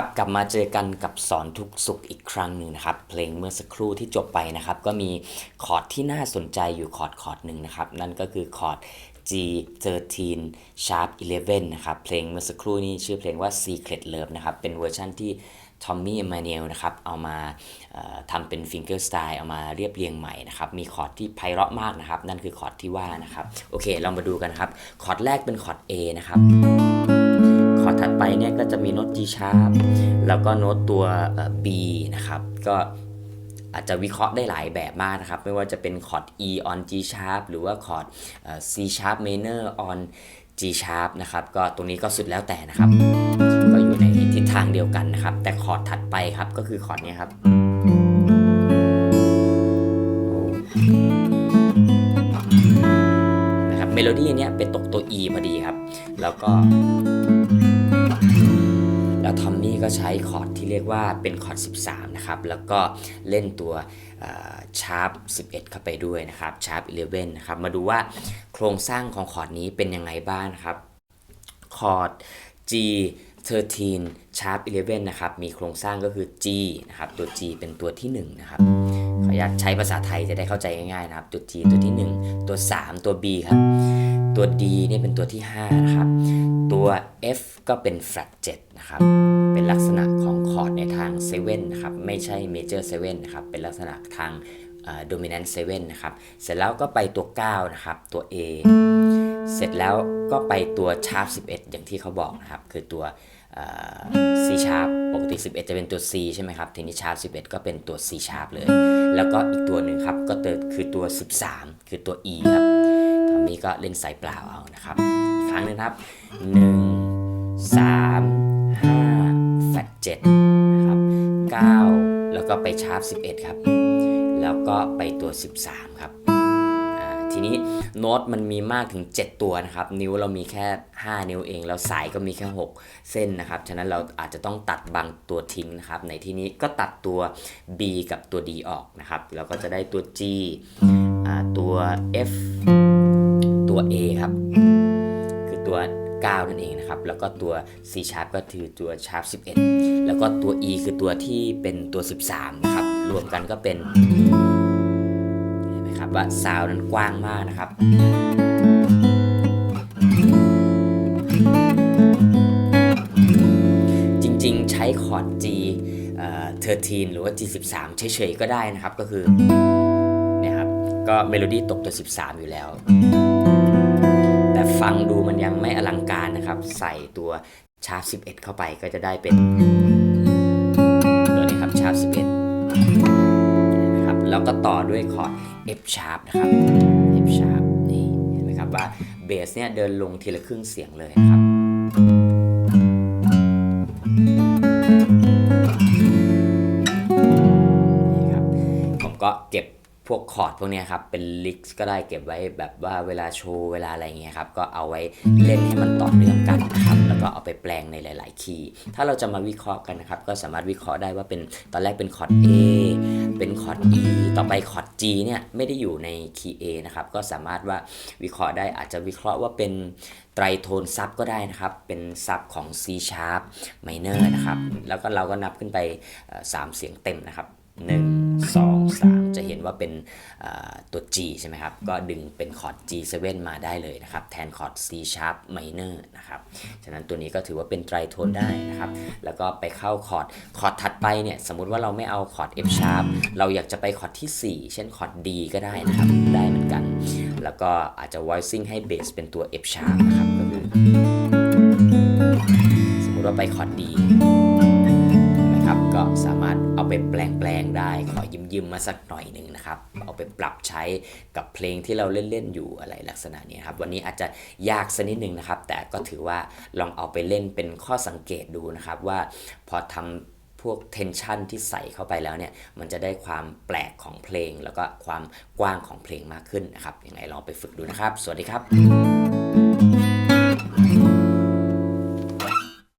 ครับกลับมาเจอกันกับสอนทุกสุขอีกครั้งหนึ่งนะครับ เพลงเมื่อสักครู่ที่จบไปนะครับ ก็มีคอร์ดที่น่าสนใจอยู่คอร์ดคอร์ดหนึ่งนะครับ นั่นก็คือคอร์ด G13 Sharp 11 นะครับ เพลงเมื่อสักครู่นี้ชื่อเพลงว่า Secret Love นะครับ เป็นเวอร์ชั่นที่ทอมมี่เอมาเนลนะครับ เอามาทำเป็นฟิงเกอร์สไตล์เอามาเรียบเรียงใหม่นะครับ มีคอร์ดที่ไพเราะมากนะครับ นั่นคือคอร์ดที่ว่านะครับ โอเค เรามาดูกันครับ คอร์ดแรกเป็นคอร์ด A นะครับ ถัดไปเนี่ยก็จะมีโน้ต G sharp แล้วก็โน้ตตัว B นะครับ ก็อาจจะวิเคราะห์ได้หลายแบบมากนะครับ ไม่ว่าจะเป็นคอร์ด E on G sharp หรือว่าคอร์ด C sharp minor on G sharp นะครับ ก็ตรงนี้ก็สุดแล้วแต่นะครับ ก็อยู่ในทิศทางเดียวกันนะครับ แต่คอร์ดถัดไปครับก็คือคอร์ดนี้ครับนะครับเมโลดี้เนี้ยเป็นตกตัว E พอดีครับ แล้วก็ แล้วทอมมี่ก็ใช้คอร์ดที่เรียกว่าเป็นคอร์ด 13 นะครับ แล้วก็เล่นตัวชาร์ป11 เข้าไปด้วยนะครับชาร์ป11 นะครับ มาดูว่าโครงสร้างของคอร์ดนี้เป็นยังไงบ้างนะครับ คอร์ด G 13 sharp 11 นะครับ มีโครงสร้างก็คือ G นะครับ ตัว G เป็นตัวที่ 1 นะครับ ขออนุญาตใช้ภาษาไทยจะได้เข้าใจง่ายๆนะครับ ตัว G ตัวที่ 1 ตัว 3 ตัว B ครับ ตัว D เนี่ยเป็นตัวที่ 5 นะครับ ตัว F ก็เป็น flat 7นะครับ เป็นลักษณะของคอร์ดในทาง7นะครับ ไม่ใช่ major 7นะครับ เป็นลักษณะทาง dominant 7นะครับ เสร็จแล้วก็ไปตัว 9 นะครับ ตัว A เสร็จแล้วก็ไปตัว sharp 11 อย่างที่เขาบอกนะครับ คือตัว C sharp ปกติ 11 จะเป็นตัว C ใช่ไหมครับ ทีนี้ sharp 11 ก็เป็นตัว C sharp เลย แล้วก็อีกตัวหนึ่งครับ ก็คือตัว 13 คือตัว E ครับทอมมี่ก็เล่นสายเปล่าเอานะครับ ครั้งหนึงครับ 1 3 5แฟต7นะครับ 9 แล้วก็ไป sharp 11 ครับ แล้วก็ไปตัว 13 ครับ ทีนี้โน้ตมันมีมากถึง 7 ตัวนะครับ นิ้วเรามีแค่ 5 นิ้วเอง แล้วสายก็มีแค่ 6 เส้นนะครับ ฉะนั้นเราอาจจะต้องตัดบางตัวทิ้งนะครับ ในที่นี้ก็ตัดตัว B กับตัว D ออกนะครับแล้วก็จะได้ตัว G อ่าตัว F ตัว A ครับ ตัว 9 นั่นเองนะครับ แล้วก็ตัว C sharp ก็คือตัว sharp 11 แล้วก็ตัว E คือตัวที่เป็นตัว 13 นะครับ รวมกันก็เป็นเห็นไหมครับว่าซาวนั้นกว้างมากนะครับจริงๆใช้คอร์ด G เอ่อ13หรือว่า G 13เฉยๆก็ได้นะครับ ก็คือเนี่ยครับก็เมโลดี้ตกตัว 13 อยู่แล้ว ฟังดูมันยังไม่อลังการนะครับ ใส่ตัวชาร์ป11 เข้าไปก็จะได้เป็นตัวนี้ครับชาร์ป11นะครับแล้วก็ต่อด้วยคอร์ด F sharp นะครับ F sharp นี่เห็นไหมครับว่าเบสเนี่ยเดินลงทีละครึ่งเสียงเลยนะครับนี่ครับผมก็เก็บ พวกคอร์ดพวกนี้ครับ เป็นลิกก็ได้เก็บไว้แบบว่าเวลาโชว์เวลาอะไรเงี้ยครับ ก็เอาไว้เล่นให้มันต่อเนื่องกันนะครับ แล้วก็เอาไปแปลงในหลาย ๆ คีย์ ถ้าเราจะมาวิเคราะห์กันนะครับ ก็สามารถวิเคราะห์ได้ว่าเป็นตอนแรกเป็นคอร์ด A เป็นคอร์ด E ต่อไปคอร์ด G เนี่ยไม่ได้อยู่ในคีย์ A นะครับ ก็สามารถว่าวิเคราะห์ได้อาจจะวิเคราะห์ว่าเป็นไตรโทนซับก็ได้นะครับ เป็นซับของ C sharp minor นะครับ แล้วก็เราก็นับขึ้นไปเอ่อสามเสียงเต็มนะครับ 1 2 3 จะเห็นว่าเป็นตัว G ใช่ไหมครับ ก็ดึงเป็นคอร์ด G7 มาได้เลยนะครับ แทนคอร์ด C sharp minor นะครับ ฉะนั้นตัวนี้ก็ถือว่าเป็นไตรโทนได้นะครับ แล้วก็ไปเข้าคอร์ด คอร์ดถัดไปเนี่ย สมมุติว่าเราไม่เอาคอร์ด F sharp เราอยากจะไปคอร์ดที่ 4 เช่นคอร์ด D ก็ได้นะครับ ได้เหมือนกัน แล้วก็อาจจะ voicing ให้เบสเป็นตัว F sharp นะครับ ก็คือ สมมุติว่าไปคอร์ด D ขอยืมยืมๆมาสักหน่อยหนึ่งนะครับ เอาไปปรับใช้กับเพลงที่เราเล่นๆอยู่อะไรลักษณะนี้ครับ วันนี้อาจจะยากสักนิดหนึ่งนะครับ แต่ก็ถือว่าลองเอาไปเล่นเป็นข้อสังเกตดูนะครับว่าพอทำพวกเทนชันที่ใส่เข้าไปแล้วเนี่ย มันจะได้ความแปลกของเพลง แล้วก็ความกว้างของเพลงมากขึ้นนะครับ ยังไงลองไปฝึกดูนะครับ สวัสดีครับ